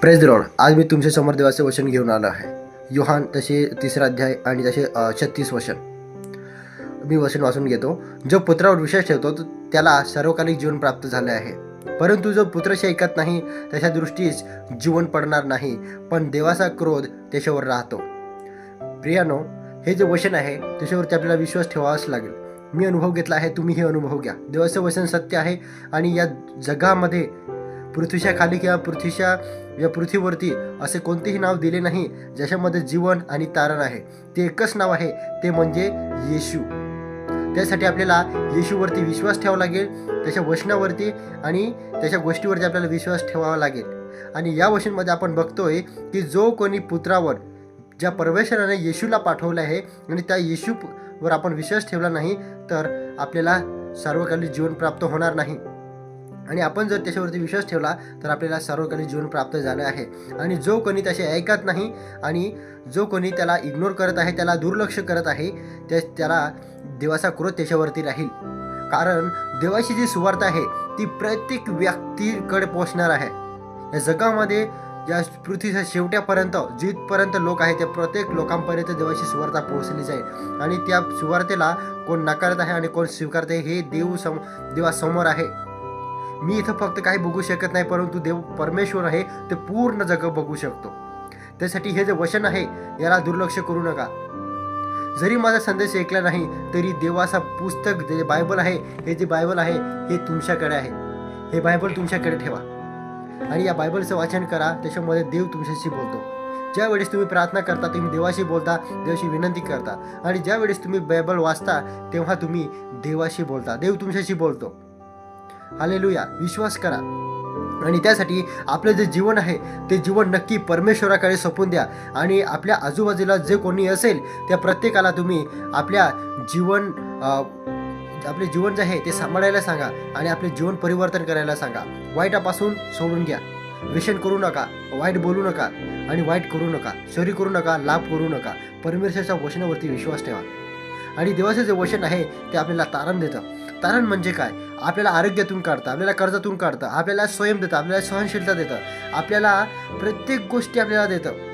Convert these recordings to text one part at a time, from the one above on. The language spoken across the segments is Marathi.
प्रेस रोड आज मी तुमच्यासमोर देवाचे वचन घेऊन आलो आहे. युहान तसे तिसरा अध्याय आणि तसे छत्तीस वचन. मी वचन वाचून घेतो. जो पुत्रावर विश्वास ठेवतो तो त्याला सर्वकालिक जीवन प्राप्त झाले आहे. परंतु जो पुत्रशी ऐकत नाही त्याच्या दृष्टीस जीवन पडणार नाही पण देवाचा क्रोध त्याच्यावर राहतो. प्रियानो हे जे वचन आहे त्याच्यावरती आपल्याला विश्वास ठेवावाच लागेल. मी अनुभव घेतला आहे तुम्ही हे अनुभव घ्या. देवाचं वचन सत्य आहे आणि या जगामध्ये पृथ्वीच्या खाली किंवा पृथ्वीच्या या पृथ्वीवरती असे कोणतेही नाव दिले नाही ज्याच्यामध्ये जीवन आणि तारण आहे. ते एकच नाव आहे ते म्हणजे येशू. त्यासाठी आपल्याला येशूवरती विश्वास ठेवावा लागेल त्याच्या वचनावरती आणि त्याच्या गोष्टीवरती आपल्याला विश्वास ठेवावा लागेल. आणि या वचनमध्ये आपण बघतोय की जो कोणी पुत्रावर ज्या परमेश्वराने येशूला पाठवलं आहे आणि त्या येशूवर आपण विश्वास ठेवला नाही तर आपल्याला सार्वकालिक जीवन प्राप्त होणार नाही. आणि आपण जर त्याच्यावरती विश्वास ठेवला तर आपल्याला सर्वकालिक जीवन प्राप्त झालं आहे. आणि जो कोणी त्याचे ऐकत नाही आणि जो कोणी त्याला इग्नोर करत आहे त्याला दुर्लक्ष करत आहे त्या त्याला देवाचा क्रोध त्याच्यावरती राहील. कारण देवाची जी सुवार्थ आहे ती प्रत्येक व्यक्तीकडे पोहोचणार आहे. या जगामध्ये या पृथ्वीच्या शेवट्यापर्यंत जिथपर्यंत लोक आहे त्या प्रत्येक लोकांपर्यंत देवाची सुवार्ता पोहोचली जाईल. आणि त्या सुवार्थेला कोण नाकारत आहे आणि कोण स्वीकारते हे देव सम देवासमोर आहे. मी इथं फक्त काही बघू शकत नाही परंतु देव परमेश्वर आहे ते पूर्ण जग बघू शकतो. त्यासाठी हे जे वचन आहे याला दुर्लक्ष करू नका. जरी माझा संदेश ऐकला नाही तरी देवाचा पुस्तक जे बायबल आहे हे जे बायबल आहे हे तुमच्याकडे आहे. हे बायबल तुमच्याकडे ठेवा. आणि या बायबलचं वाचन करा त्याच्यामध्ये देव तुमच्याशी बोलतो. ज्या वेळेस तुम्ही प्रार्थना करता तुम्ही देवाशी बोलता देवाशी विनंती करता. आणि ज्या वेळेस तुम्ही बायबल वाचता तेव्हा तुम्ही देवाशी बोलता. देव तुमच्याशी बोलतो. हालेलुया. विश्वास करा. आणि त्यासाठी आपलं जे जीवन आहे ते जीवन नक्की परमेश्वराकडे सोपून द्या. आणि आपल्या आजूबाजूला जे कोणी असेल त्या प्रत्येकाला तुम्ही आपल्या जीवन आपले जीवन जे आहे ते सांभाळायला सांगा. आणि आपले जीवन परिवर्तन करायला सांगा. वाईटापासून सोडून घ्या. व्यसन करू नका. वाईट बोलू नका. आणि वाईट करू नका. चोरी करू नका. लाभ करू नका. परमेश्वराच्या वचनावरती विश्वास ठेवा. आणि देवाचं जे वचन आहे ते आपल्याला तारण देतं. तारण म्हणजे काय? आपल्याला आरोग्यातून काढतं आपल्याला कर्जातून काढतं आपल्याला स्वयं देतं आपल्याला सहनशीलता देतं आपल्याला प्रत्येक गोष्टी आपल्याला देतं.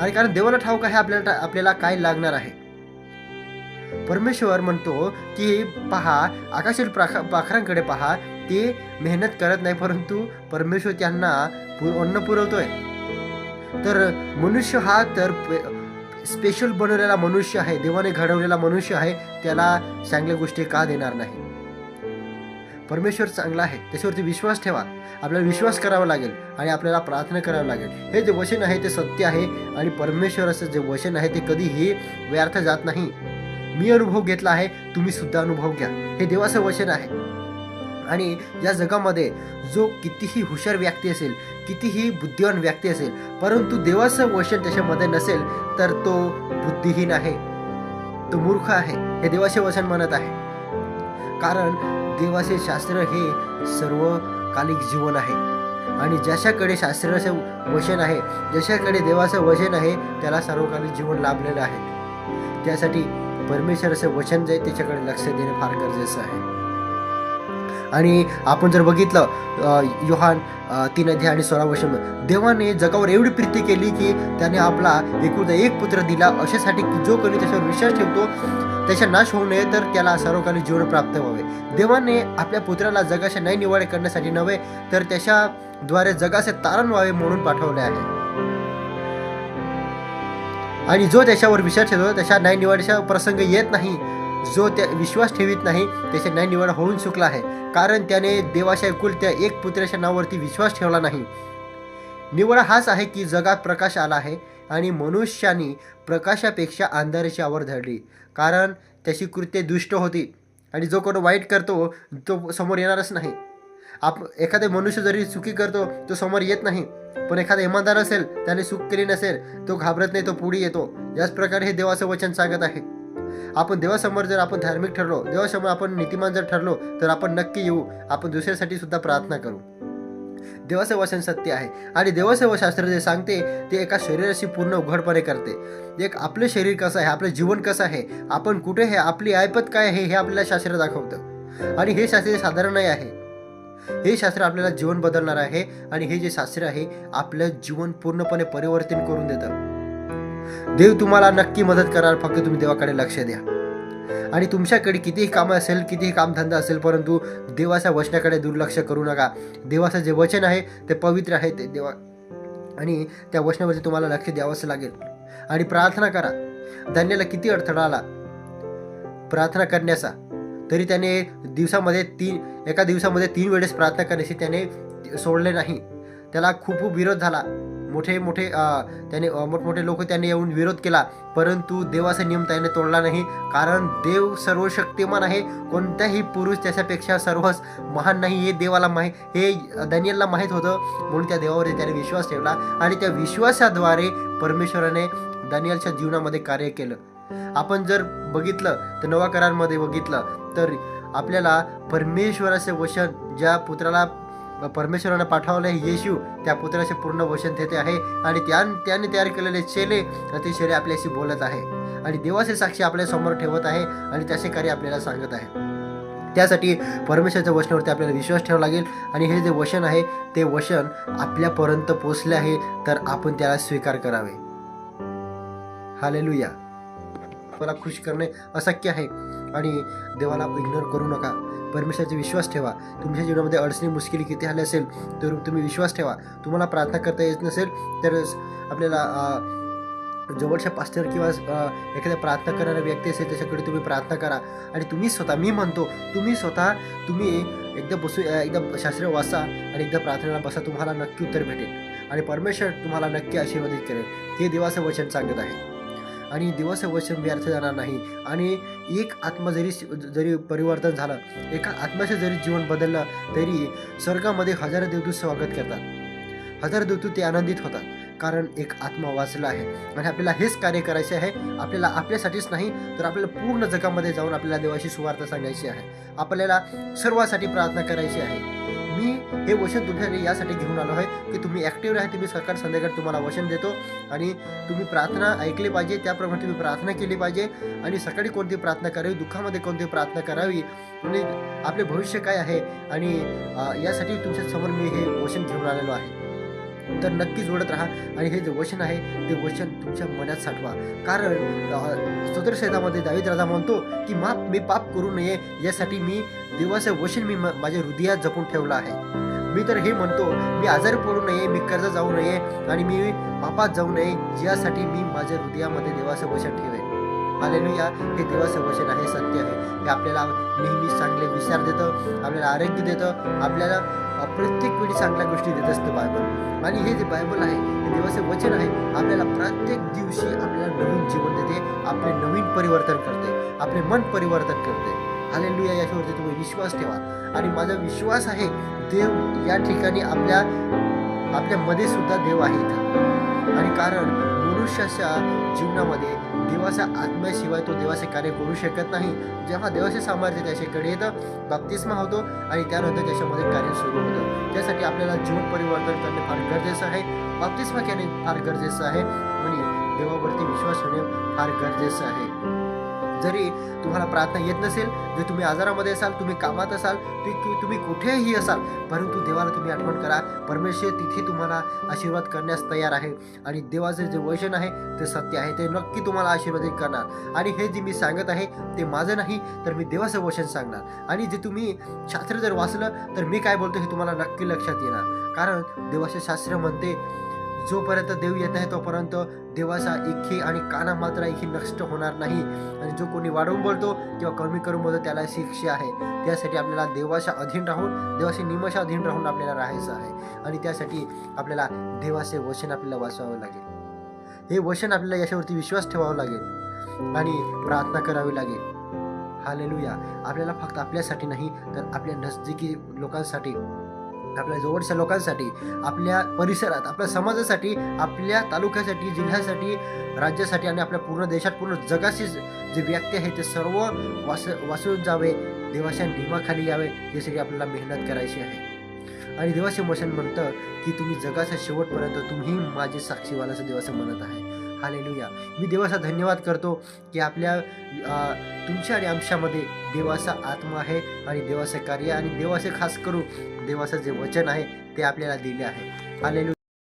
आणि कारण देवाला ठाऊक आहे आपल्याला आपल्याला काय लागणार आहे? परमेश्वर म्हणतो की पहा आकाशील पाखरांकडे पहा ते मेहनत करत नाही परंतु परमेश्वर त्यांना अन्न पुरवतोय. तर मनुष्य हा तर स्पेशल बनवलेला मनुष्य आहे देवाने घडवलेला मनुष्य आहे त्याला चांगल्या गोष्टी का देणार नाही? परमेश्वर चांगला आहे त्याच्यावरती विश्वास ठेवा. आपल्याला विश्वास करावा लागेल आणि आपल्याला प्रार्थना करावी लागेल. हे जे वचन आहे ते सत्य आहे आणि परमेश्वराचं जे वचन आहे ते कधीही व्यर्थ जात नाही. मी अनुभव घेतला आहे तुम्ही सुद्धा अनुभव घ्या. हे देवाचं वचन आहे. आणि या जगामध्ये जो कितीही हुशार व्यक्ती असेल कितीही बुद्धिवान व्यक्ती असेल परंतु देवाचं वचन त्याच्यामध्ये नसेल तर तो बुद्धिहीन आहे. तो मूर्ख आहे. हे देवाचे वचन म्हणत आहे. कारण देवाचे शास्त्र हे सर्वकालिक जीवन आहे. आणि ज्याच्याकडे शास्त्राचं वचन आहे ज्याच्याकडे देवाचं वचन आहे त्याला सर्वकालिक जीवन लाभलेलं आहे. त्यासाठी परमेश्वराचं वचन जे त्याच्याकडे लक्ष देणे फार गरजेचं आहे. आणि आपण जर बघितलं युहान योहान तीन अध्याय आणि सोळा वर्ष देवाने जगावर एवढी प्रीती केली की त्याने आपला एकूण एक पुत्र दिला. अशासाठी की जो कोणी त्याच्यावर विश्वास ठेवतो त्याचा नाश होऊ नये तर त्याला सर्वकालीन जीवन प्राप्त व्हावे. देवाने आपल्या पुत्राला जगाशी नाही निवाडे करण्यासाठी नव्हे तर त्याच्याद्वारे जगाचे तारण व्हावे म्हणून पाठवले आहे. आणि जो त्याच्यावर विश्वास ठेवतो त्याच्या न्याय निवाडीचा प्रसंग येत नाही जो त्या विश्वास ठेवीत नाही त्याची ज्ञाननिवड होऊन चुकला आहे. कारण त्याने देवाच्या एकुलत्या एक पुत्राच्या नावावरती विश्वास ठेवला नाही. निवड हाच आहे की जगात प्रकाश आला आहे आणि मनुष्याने प्रकाशापेक्षा अंधाराची आवड धरली. कारण त्याची कृत्ये दुष्ट होती आणि जो कोण वाईट करतो तो समोर येणारच नाही. आप एखादे मनुष्य जरी चुकी करतो तो समोर येत नाही. पण एखादा इमानदार असेल त्याने चूक केली नसेल तो घाबरत नाही तो पुढे येतो. याच प्रकारे हे देवाचं वचन सांगत आहे. आपण देवासमोर जर आपण धार्मिक ठरलो देवासमोर आपण नीतिमान जर ठरलो तर आपण नक्की येऊ आपण दुसऱ्यासाठी सुद्धा प्रार्थना करू. देवाचं वचन सत्य आहे. आणि देवाचं शास्त्र जे सांगते ते एका शरीराशी पूर्ण उघडपणे करते. एक आपलं शरीर कसं आहे आपलं जीवन कसं आहे आपण कुठे आहे आपली ऐपत काय आहे हे आपल्याला शास्त्र दाखवतं. आणि हे शास्त्र साधारण नाही आहे. हे शास्त्र आपल्याला जीवन बदलणार आहे. आणि हे जे शास्त्र आहे आपलं जीवन पूर्णपणे परिवर्तन करून देतं. देव तुम्हाला नक्की मदत करणार फक्त तुम्ही देवाकडे लक्ष द्या. आणि तुमच्याकडे कितीही कामं असेल कितीही कामधंदा असेल परंतु देवाच्या वचनाकडे दुर्लक्ष करू नका. देवाचं जे वचन आहे ते पवित्र आहे ते देवा आणि त्या वचनावरती तुम्हाला लक्ष द्यावंच लागेल. आणि प्रार्थना करा. धान्याला किती अडथळा आला. प्रार्थना करण्याचा. तरी त्याने दिवसामध्ये तीन एका दिवसामध्ये तीन वेळेस प्रार्थना करण्याशी त्याने सोडले नाही. त्याला खूप खूप विरोध झाला. मोठे मोठे त्याने मोठमोठे लोक त्याने येऊन विरोध केला. परंतु देवाचा नियम त्याने तोडला नाही. कारण देव सर्वशक्तिमान आहे. कोणताही पुरुष त्याच्यापेक्षा सर्वच महान नाही हे देवाला माहीत हे दनियलला माहीत होतं. म्हणून त्या देवावर त्याने विश्वास ठेवला आणि त्या विश्वासाद्वारे परमेश्वराने दानियलच्या जीवनामध्ये कार्य केलं. आपण जर बघितलं तर नवा करारमध्ये बघितलं तर आपल्याला परमेश्वराचे वचन ज्या पुत्राला परमेश्वरानं पाठवले येशू त्या पुत्राचे पूर्ण वचन तेथे आहे आणि त्या त्याने तयार केलेले चेले ते शेले आपल्याशी बोलत आहे. आणि देवाचे साक्षी आपल्यासमोर ठेवत आहे आणि त्याचे कार्य आपल्याला सांगत आहे. त्यासाठी परमेश्वराच्या वचनावरती आपल्याला विश्वास ठेवावा लागेल आणि हे जे वचन आहे ते वचन आपल्यापर्यंत पोचले आहे तर आपण त्याला स्वीकार करावे. हालेलुया. मला खुश करणे अशक्य आहे आणि देवाला इग्नोर करू नका. परमेश्वराचा विश्वास ठेवा. तुमच्या जीवनामध्ये अडचणी मुश्किली किती आल्या असेल तर तुम्ही विश्वास ठेवा. तुम्हाला प्रार्थना करता येत नसेल तर आपल्याला जवळच्या पास्टर किंवा एखाद्या प्रार्थना करणारा व्यक्ती असेल त्याच्याकडे तुम्ही प्रार्थना करा. आणि तुम्ही स्वतः मी म्हणतो तुम्ही स्वतः तुम्ही एकदा बसू एकदा शास्त्रीय वाचा आणि एकदा प्रार्थनेला बसा तुम्हाला नक्की उत्तर भेटेल. आणि परमेश्वर तुम्हाला नक्की आशीर्वादित करेल. हे देवाचं वचन सांगत आहे. आणि दिवस वचन व्यर्थ जाणार नाही. आणि एक आत्मा जरी जरी परिवर्तन झालं एका आत्म्याचं जरी जीवन बदललं तरी स्वर्गामध्ये हजारो देवदूत स्वागत करतात. हजारो देवदूत ते आनंदित होतात कारण एक आत्मा वाचला आहे. आणि आपल्याला हेच कार्य करायचे आहे आपल्याला आपल्यासाठीच नाही तर आपल्याला पूर्ण जगामध्ये जाऊन आपल्याला देवाची सुवार्थ सांगायची आहे. आपल्याला सर्वासाठी प्रार्थना करायची आहे. हे वचन तुमच्यासाठी यासाठी घेऊन आलो आहे की तुम्ही ॲक्टिव्ह राहा तुम्ही सरकार संध्याकाळी तुम्हाला वचन देतो आणि तुम्ही प्रार्थना ऐकली पाहिजे त्याप्रमाणे तुम्ही प्रार्थना केली पाहिजे आणि सकाळी कोणती प्रार्थना करावी दुःखामध्ये कोणती प्रार्थना करावी आणि आपले भविष्य काय आहे आणि यासाठी तुमच्यासमोर मी हे वचन घेऊन आलेलो आहे. तर नक्कीच उडत राहा. आणि हे जे वचन आहे ते वचन तुमच्या मनात साठवा. कारण सदरशेतामध्ये दावीद राजा म्हणतो की माप मी पाप करू नये. यासाठी मी देवाचं वचन मी माझ्या हृदयात जपून ठेवलं आहे. मी तर हे म्हणतो मी आजारी पडू नये मी कर्ज जाऊ नये आणि मी पापात जाऊ नये. यासाठी मी माझ्या हृदयामध्ये देवाचं वचन ठेवेन. आलेलुया हे देवाचं वचन आहे सत्य आहे. हे आपल्याला नेहमी चांगले विचार देतं आपल्याला आरोग्य देतं आपल्याला प्रत्येक वेळी चांगल्या गोष्टी देत असतं बायबल. आणि हे जे बायबल आहे हे देवाचे वचन आहे आपल्याला प्रत्येक दिवशी आपल्याला नवीन जीवन देते आपले नवीन परिवर्तन करते आपले मन परिवर्तन करते. हालेलुया याच्यावरती तुम्ही विश्वास ठेवा. आणि माझा विश्वास आहे देव या ठिकाणी आपल्या आपल्यामध्ये सुद्धा देव आहे आणि कारण मनुष्याच्या जीवनामध्ये देवाच्या आत्म्याशिवाय तो देवाचे कार्य करू शकत नाही. जेव्हा देवाचे सामर्थ्य त्याच्याकडे येतं बाप्तिस्मा होतो आणि त्यानंतर त्याच्यामध्ये कार्य त्यासाठी आपल्याला जीवन परिवर्तन करणे फार गरजेचं आहे. बाप्तिस्मा घेणे फार गरजेचं आहे. आणि देवावरती विश्वास ठेवणे फार गरजेचं आहे. जरी तुम्हाला प्रार्थना येत नसेल जर तुम्ही आजारामध्ये असाल तुम्ही कामात असाल तुम्ही कुठेही असाल परंतु देवाला तुम्ही आठवण करा परमेश्वर तिथे तुम्हाला आशीर्वाद करण्यास तयार आहे. आणि देवाचं जे वचन आहे ते सत्य आहे ते नक्की तुम्हाला आशीर्वादित करणार. आणि हे जे मी सांगत आहे ते माझं नाही तर मी देवाचं वचन सांगणार. आणि जे तुम्ही शास्त्र जर वाचलं तर मी काय बोलतो हे तुम्हाला नक्की लक्षात येणार. कारण देवाचे शास्त्र म्हणते जोपर्यंत देव येत नाही तोपर्यंत देवाचा इखे आणि काना मात्र इखे नष्ट होणार नाही. आणि जो कोणी वाढवून बोलतो किंवा कमी करून बोलतो त्याला शिक्षा आहे. त्यासाठी आपल्याला देवाच्या अधीन राहून देवाशी निमशा अधीन राहून आपल्याला राहायचं आहे. आणि त्यासाठी आपल्याला देवाचे वचन आपल्याला वाचवावं लागेल. हे वचन आपल्याला याच्यावरती विश्वास ठेवावा लागेल. आणि प्रार्थना करावी लागेल. हालेलुया. आपल्याला फक्त आपल्यासाठी नाही तर आपल्या नजदिकी लोकांसाठी आपल्या जवळच्या लोकांसाठी आपल्या परिसरात आपल्या समाजासाठी आपल्या तालुक्यासाठी जिल्ह्यासाठी राज्यासाठी आणि आपल्या पूर्ण देशात पूर्ण जगाशी जे व्यक्ती आहे ते सर्व वास वाचून जावे. देवाच्या नियमाखाली यावे. यासाठी आपल्याला मेहनत करायची आहे. आणि देवाचे वचन म्हणतं की तुम्ही जगाच्या शेवटपर्यंत तुम्ही माझे साक्षीवालाचं देवाचं म्हणत आहे. हालेलुया मी देवाचा धन्यवाद करतो की आपल्या तुमच्या आणि आमच्यामध्ये देवाचा आत्मा आहे आणि देवाचं कार्य आणि देवाचे खास करून देवाचं जे वचन आहे ते आपल्याला दिले आहे. हालेलुया